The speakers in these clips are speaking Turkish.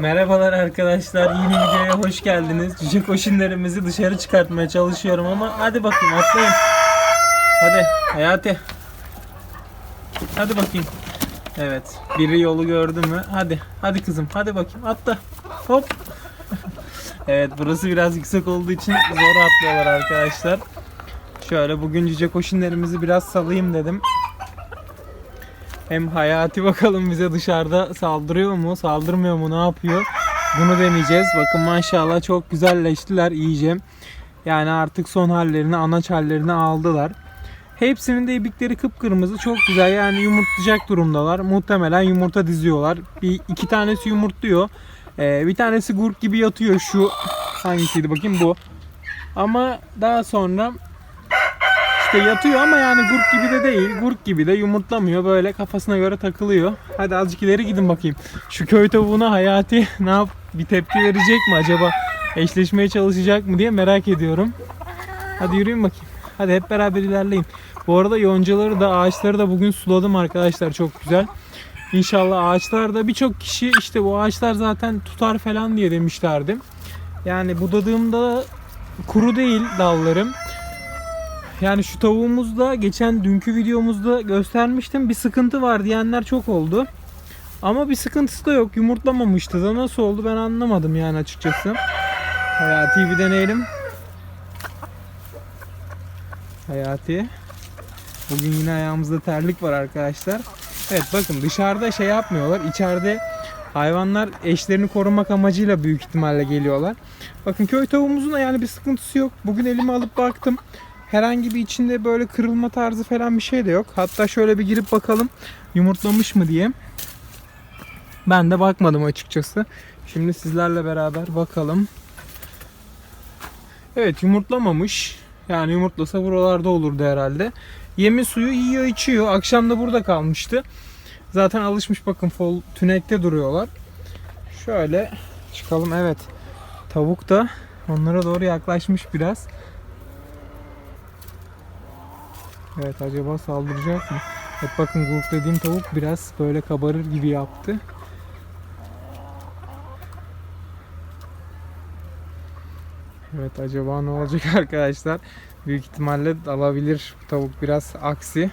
Merhabalar arkadaşlar. Yeni videoya hoş geldiniz. Cüce koşunlarımızı dışarı çıkartmaya çalışıyorum ama hadi bakayım atlayın. Hadi Hayati. Hadi bakayım. Evet. Biri yolu gördü mü? Hadi. Hadi kızım. Hadi bakayım. Atla. Hop. evet burası biraz yüksek olduğu için zor atlıyorlar arkadaşlar. Şöyle bugün cüce koşunlarımızı biraz salayım dedim. Hem Hayati bakalım bize dışarıda saldırıyor mu, saldırmıyor mu, ne yapıyor? Bunu deneyeceğiz. Bakın maşallah çok güzelleştiler iyice. Yani artık son hallerini, anaç hallerini aldılar. Hepsinin de ibikleri kıpkırmızı. Çok güzel yani yumurtlayacak durumdalar. Muhtemelen yumurta diziyorlar. Bir iki tanesi yumurtluyor. Ee, bir tanesi gurk gibi yatıyor şu hangisiydi bakayım bu. Ama daha sonra işte yatıyor ama yani gurk gibi de değil. Gurk gibi de yumurtlamıyor. Böyle kafasına göre takılıyor. Hadi azıcık ileri gidin bakayım. Şu köy tavuğuna Hayati ne yap bir tepki verecek mi acaba? Eşleşmeye çalışacak mı diye merak ediyorum. Hadi yürüyün bakayım. Hadi hep beraber ilerleyin. Bu arada yoncaları da ağaçları da bugün suladım arkadaşlar çok güzel. İnşallah ağaçlarda birçok kişi işte bu ağaçlar zaten tutar falan diye demişlerdi. Yani budadığımda kuru değil dallarım. Yani şu tavuğumuzda geçen dünkü videomuzda göstermiştim bir sıkıntı var diyenler çok oldu. Ama bir sıkıntısı da yok. Yumurtlamamıştı da nasıl oldu ben anlamadım yani açıkçası. Hayati bir deneyelim. Hayati. Bugün yine ayağımızda terlik var arkadaşlar. Evet bakın dışarıda şey yapmıyorlar. İçeride hayvanlar eşlerini korumak amacıyla büyük ihtimalle geliyorlar. Bakın köy tavuğumuzun da yani bir sıkıntısı yok. Bugün elime alıp baktım. Herhangi bir içinde böyle kırılma tarzı falan bir şey de yok. Hatta şöyle bir girip bakalım yumurtlamış mı diye. Ben de bakmadım açıkçası. Şimdi sizlerle beraber bakalım. Evet yumurtlamamış. Yani yumurtlasa buralarda olurdu herhalde. Yemi suyu yiyor içiyor. Akşam da burada kalmıştı. Zaten alışmış bakın fol tünekte duruyorlar. Şöyle çıkalım evet. Tavuk da onlara doğru yaklaşmış biraz. Evet acaba saldıracak mı? Evet bakın gurk dediğim tavuk biraz böyle kabarır gibi yaptı. Evet acaba ne olacak arkadaşlar? Büyük ihtimalle alabilir tavuk biraz aksi.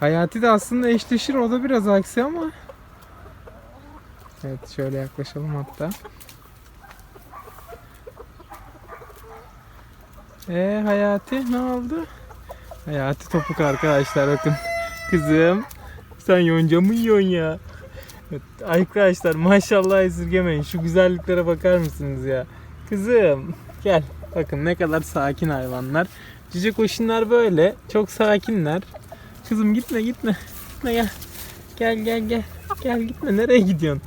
Hayati de aslında eşleşir o da biraz aksi ama. Evet şöyle yaklaşalım hatta. Ee Hayati ne oldu? Hayati topuk arkadaşlar bakın. Kızım sen yonca mı yiyorsun ya? Arkadaşlar maşallah esirgemeyin. Şu güzelliklere bakar mısınız ya? Kızım gel. Bakın ne kadar sakin hayvanlar. Cüce koşunlar böyle. Çok sakinler. Kızım gitme gitme. Gitme gel. Gel gel gel. Gel gitme. Nereye gidiyorsun?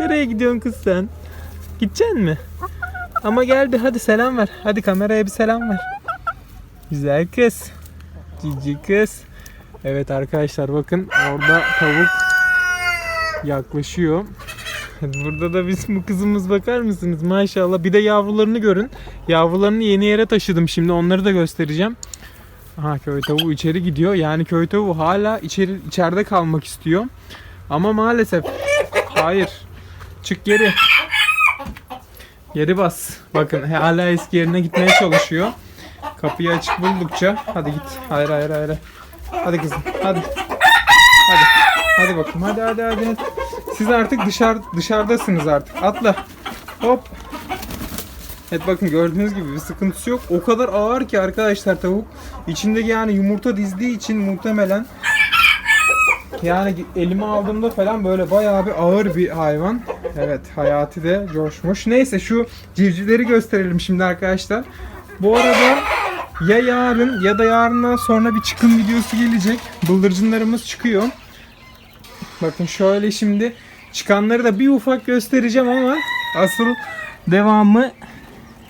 Nereye gidiyorsun kız sen? Gideceksin mi? Ama gel bir hadi selam ver. Hadi kameraya bir selam ver. Güzel kız. Cici kız. Evet arkadaşlar bakın orada tavuk yaklaşıyor. Burada da bizim kızımız bakar mısınız? Maşallah. Bir de yavrularını görün. Yavrularını yeni yere taşıdım şimdi. Onları da göstereceğim. Aha köy tavuğu içeri gidiyor. Yani köy tavuğu hala içeri içeride kalmak istiyor. Ama maalesef hayır. Çık geri. Geri bas. Bakın hala eski yerine gitmeye çalışıyor. Kapıyı açık buldukça hadi git. Hayır hayır hayır. Hadi kızım. Hadi. Hadi. Hadi bakayım. Hadi hadi hadi. Siz artık dışarı dışarıdasınız artık. Atla. Hop. Evet bakın gördüğünüz gibi bir sıkıntısı yok. O kadar ağır ki arkadaşlar tavuk. İçindeki yani yumurta dizdiği için muhtemelen yani elime aldığımda falan böyle bayağı bir ağır bir hayvan. Evet hayati de coşmuş. Neyse şu civcivleri gösterelim şimdi arkadaşlar. Bu arada ya yarın ya da yarından sonra bir çıkım videosu gelecek. Bıldırcınlarımız çıkıyor. Bakın şöyle şimdi çıkanları da bir ufak göstereceğim ama asıl devamı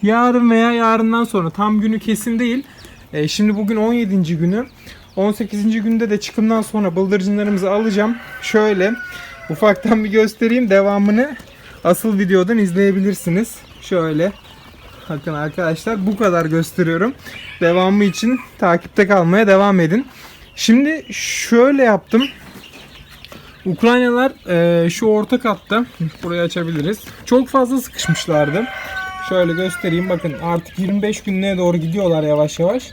yarın veya yarından sonra tam günü kesin değil. E, şimdi bugün 17. günü. 18. günde de çıkımdan sonra bıldırcınlarımızı alacağım. Şöyle ufaktan bir göstereyim. Devamını asıl videodan izleyebilirsiniz. Şöyle. Bakın arkadaşlar bu kadar gösteriyorum. Devamı için takipte kalmaya devam edin. Şimdi şöyle yaptım. Ukraynalar e, şu orta katta burayı açabiliriz. Çok fazla sıkışmışlardı. Şöyle göstereyim bakın artık 25 günlüğe doğru gidiyorlar yavaş yavaş.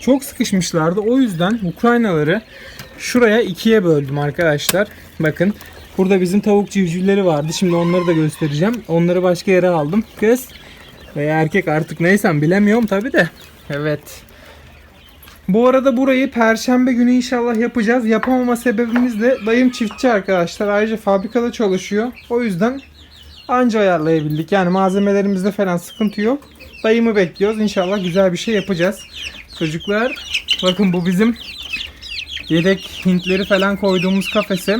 Çok sıkışmışlardı. O yüzden Ukraynaları şuraya ikiye böldüm arkadaşlar. Bakın burada bizim tavuk civcivleri vardı. Şimdi onları da göstereceğim. Onları başka yere aldım. Kız veya erkek artık neysem bilemiyorum tabi de. Evet. Bu arada burayı perşembe günü inşallah yapacağız. Yapamama sebebimiz de dayım çiftçi arkadaşlar. Ayrıca fabrikada çalışıyor. O yüzden anca ayarlayabildik. Yani malzemelerimizde falan sıkıntı yok. Dayımı bekliyoruz. İnşallah güzel bir şey yapacağız. Çocuklar bakın bu bizim yedek hintleri falan koyduğumuz kafese.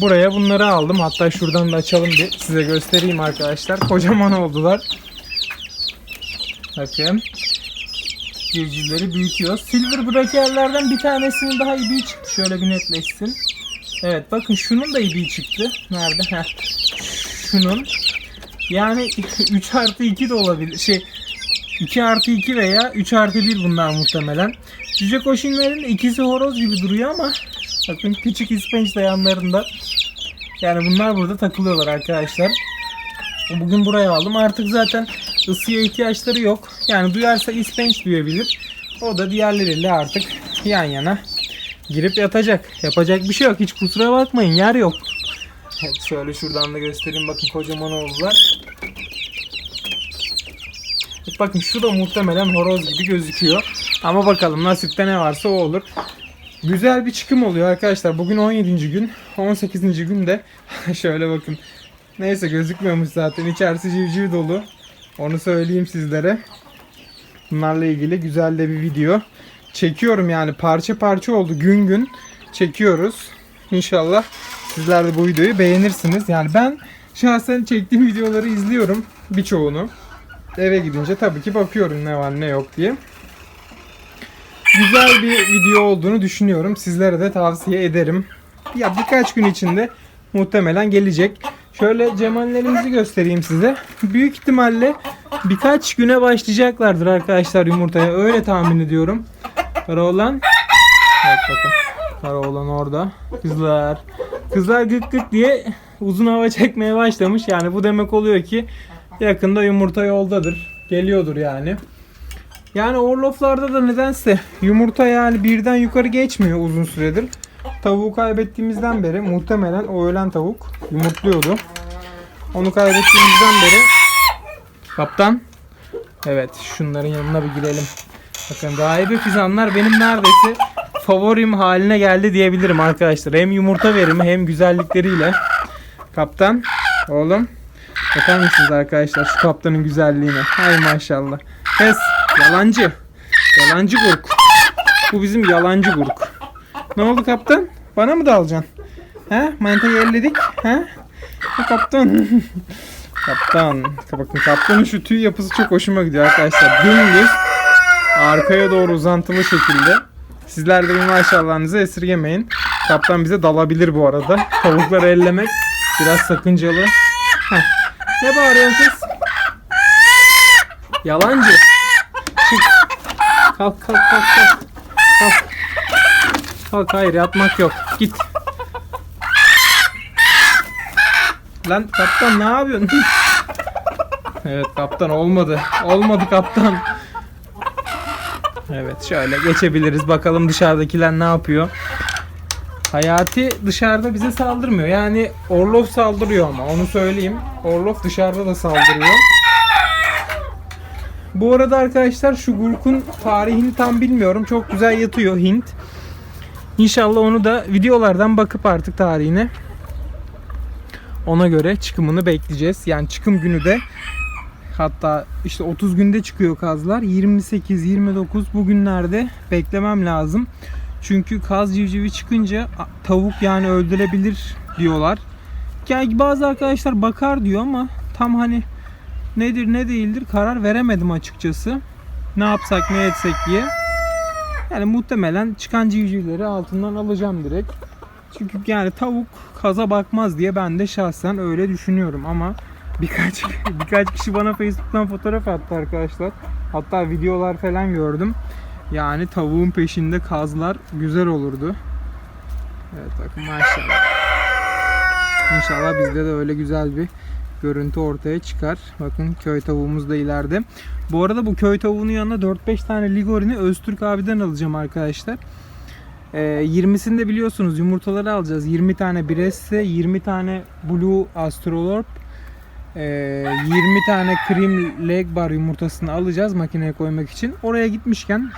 Buraya bunları aldım. Hatta şuradan da açalım bir size göstereyim arkadaşlar. Kocaman oldular. Bakın. Civcivleri büyütüyor. Silver brakerlerden bir tanesinin daha ibiği çıktı. Şöyle bir netleşsin. Evet bakın şunun da ibiği çıktı. Nerede? Heh. Şunun. Yani 3 artı 2 de olabilir. Şey 2 artı 2 veya 3 artı 1 bunlar muhtemelen. Cüce koşinlerin ikisi horoz gibi duruyor ama bakın küçük ispenç de yanlarında. Yani bunlar burada takılıyorlar arkadaşlar. Bugün buraya aldım. Artık zaten ısıya ihtiyaçları yok. Yani duyarsa ispenç duyabilir. O da diğerleriyle artık yan yana girip yatacak. Yapacak bir şey yok. Hiç kusura bakmayın. Yer yok. Evet, şöyle şuradan da göstereyim. Bakın kocaman oldular. Bakın şu da muhtemelen horoz gibi gözüküyor. Ama bakalım nasipte ne varsa o olur. Güzel bir çıkım oluyor arkadaşlar. Bugün 17. gün. 18. günde şöyle bakın. Neyse gözükmüyormuş zaten. İçerisi civciv dolu. Onu söyleyeyim sizlere. Bunlarla ilgili güzel de bir video. Çekiyorum yani parça parça oldu. Gün gün çekiyoruz. İnşallah sizler de bu videoyu beğenirsiniz. Yani ben şahsen çektiğim videoları izliyorum. Birçoğunu. Eve gidince tabii ki bakıyorum ne var ne yok diye. Güzel bir video olduğunu düşünüyorum. Sizlere de tavsiye ederim. Ya birkaç gün içinde muhtemelen gelecek. Şöyle cemallerimizi göstereyim size. Büyük ihtimalle birkaç güne başlayacaklardır arkadaşlar yumurtaya. Öyle tahmin ediyorum. Karaoğlan. Evet bakın. Karaoğlan orada. Kızlar. Kızlar gık gık diye uzun hava çekmeye başlamış. Yani bu demek oluyor ki yakında yumurta yoldadır. Geliyordur yani. Yani Orlof'larda da nedense yumurta yani birden yukarı geçmiyor uzun süredir. Tavuğu kaybettiğimizden beri muhtemelen o ölen tavuk yumurtluyordu. Onu kaybettiğimizden beri kaptan evet şunların yanına bir girelim. Bakın rahibe fizanlar benim neredeyse favorim haline geldi diyebilirim arkadaşlar. Hem yumurta verimi hem güzellikleriyle. Kaptan oğlum bakar mısınız arkadaşlar şu kaptanın güzelliğine. Hay maşallah. Pes yalancı. Yalancı gurk. Bu bizim yalancı gurk. Ne oldu kaptan? Bana mı dalacaksın? He? Manitayı elledik. He? Ha, kaptan. kaptan. Bakın kaptanın şu tüy yapısı çok hoşuma gidiyor arkadaşlar. Dümdüz arkaya doğru uzantılı şekilde. Sizler de bir maşallahınızı esirgemeyin. Kaptan bize dalabilir bu arada. Tavukları ellemek biraz sakıncalı. Heh. Ne bağırıyorsun kız? Yalancı. Çık. Kalk kalk kalk kalk. Kalk hayır yatmak yok. Git. Lan kaptan ne yapıyorsun? evet kaptan olmadı. Olmadı kaptan. Evet şöyle geçebiliriz. Bakalım dışarıdakiler ne yapıyor. Hayati dışarıda bize saldırmıyor. Yani Orlov saldırıyor ama onu söyleyeyim. Orlov dışarıda da saldırıyor. Bu arada arkadaşlar şu Gurk'un tarihini tam bilmiyorum. Çok güzel yatıyor Hint. İnşallah onu da videolardan bakıp artık tarihine ona göre çıkımını bekleyeceğiz. Yani çıkım günü de hatta işte 30 günde çıkıyor kazlar. 28, 29 bugünlerde beklemem lazım. Çünkü kaz civcivi çıkınca tavuk yani öldürebilir diyorlar. Yani bazı arkadaşlar bakar diyor ama tam hani nedir ne değildir karar veremedim açıkçası. Ne yapsak ne etsek diye. Yani muhtemelen çıkan civcivleri altından alacağım direkt. Çünkü yani tavuk kaza bakmaz diye ben de şahsen öyle düşünüyorum ama birkaç birkaç kişi bana Facebook'tan fotoğraf attı arkadaşlar. Hatta videolar falan gördüm. Yani tavuğun peşinde kazlar güzel olurdu. Evet bakın maşallah. İnşallah bizde de öyle güzel bir görüntü ortaya çıkar. Bakın köy tavuğumuz da ileride. Bu arada bu köy tavuğunun yanına 4-5 tane ligorini Öztürk abiden alacağım arkadaşlar. Ee, 20'sini de biliyorsunuz yumurtaları alacağız. 20 tane Bresse, 20 tane Blue Astrolorp, ee, 20 tane Cream Leg Bar yumurtasını alacağız makineye koymak için. Oraya gitmişken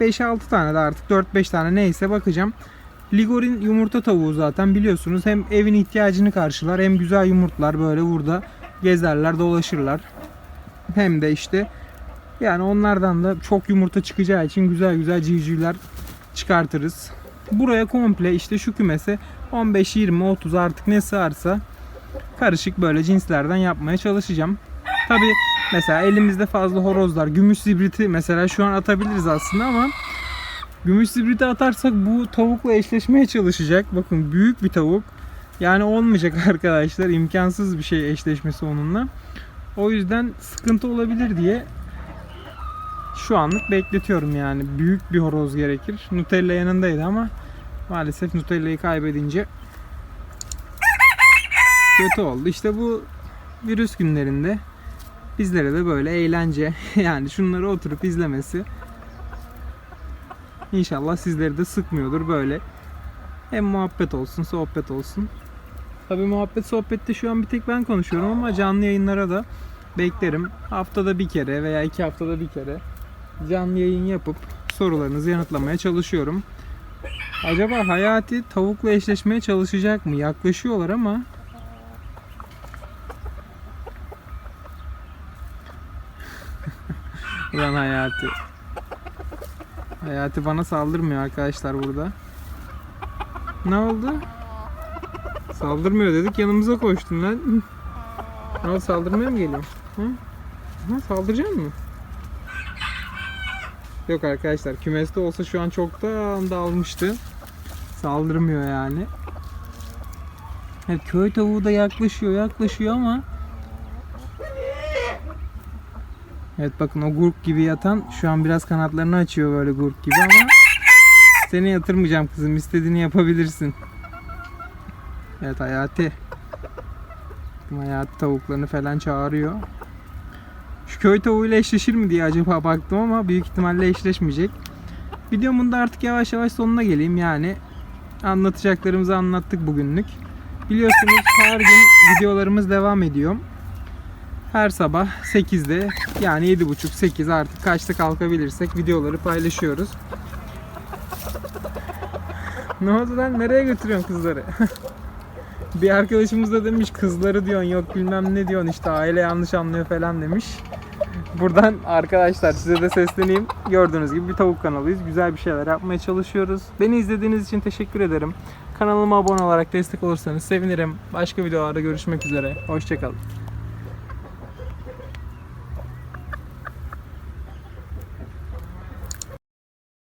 5-6 tane de artık 4-5 tane neyse bakacağım. Ligorin yumurta tavuğu zaten biliyorsunuz. Hem evin ihtiyacını karşılar hem güzel yumurtlar böyle burada gezerler dolaşırlar. Hem de işte yani onlardan da çok yumurta çıkacağı için güzel güzel civcivler çıkartırız. Buraya komple işte şu kümese 15, 20, 30 artık ne sığarsa karışık böyle cinslerden yapmaya çalışacağım. Tabi mesela elimizde fazla horozlar, gümüş zibriti mesela şu an atabiliriz aslında ama gümüş zibriti atarsak bu tavukla eşleşmeye çalışacak. Bakın büyük bir tavuk. Yani olmayacak arkadaşlar. imkansız bir şey eşleşmesi onunla. O yüzden sıkıntı olabilir diye şu anlık bekletiyorum yani. Büyük bir horoz gerekir. Nutella yanındaydı ama maalesef Nutella'yı kaybedince kötü oldu. İşte bu virüs günlerinde bizlere de böyle eğlence yani şunları oturup izlemesi İnşallah sizleri de sıkmıyordur böyle. Hem muhabbet olsun, sohbet olsun. Tabi muhabbet sohbette şu an bir tek ben konuşuyorum ama canlı yayınlara da beklerim. Haftada bir kere veya iki haftada bir kere canlı yayın yapıp sorularınızı yanıtlamaya çalışıyorum. Acaba Hayati tavukla eşleşmeye çalışacak mı? Yaklaşıyorlar ama Ulan Hayati. Hayati bana saldırmıyor arkadaşlar burada. Ne oldu? Saldırmıyor dedik yanımıza koştun lan. Ne oldu saldırmaya mı geliyor? Hı? Ha, saldıracak mı? Yok arkadaşlar kümeste olsa şu an çoktan dağılmıştı. Saldırmıyor yani. Evet, köy tavuğu da yaklaşıyor yaklaşıyor ama Evet bakın o gurk gibi yatan şu an biraz kanatlarını açıyor böyle gurk gibi ama seni yatırmayacağım kızım istediğini yapabilirsin. Evet Hayati. Hayati tavuklarını falan çağırıyor. Şu köy tavuğuyla eşleşir mi diye acaba baktım ama büyük ihtimalle eşleşmeyecek. Videomun da artık yavaş yavaş sonuna geleyim yani. Anlatacaklarımızı anlattık bugünlük. Biliyorsunuz her gün videolarımız devam ediyor. Her sabah 8'de yani 7.30-8 artık kaçta kalkabilirsek videoları paylaşıyoruz. ne oldu lan? Nereye götürüyorsun kızları? bir arkadaşımız da demiş kızları diyorsun yok bilmem ne diyorsun işte aile yanlış anlıyor falan demiş. Buradan arkadaşlar size de sesleneyim. Gördüğünüz gibi bir tavuk kanalıyız. Güzel bir şeyler yapmaya çalışıyoruz. Beni izlediğiniz için teşekkür ederim. Kanalıma abone olarak destek olursanız sevinirim. Başka videolarda görüşmek üzere. Hoşçakalın.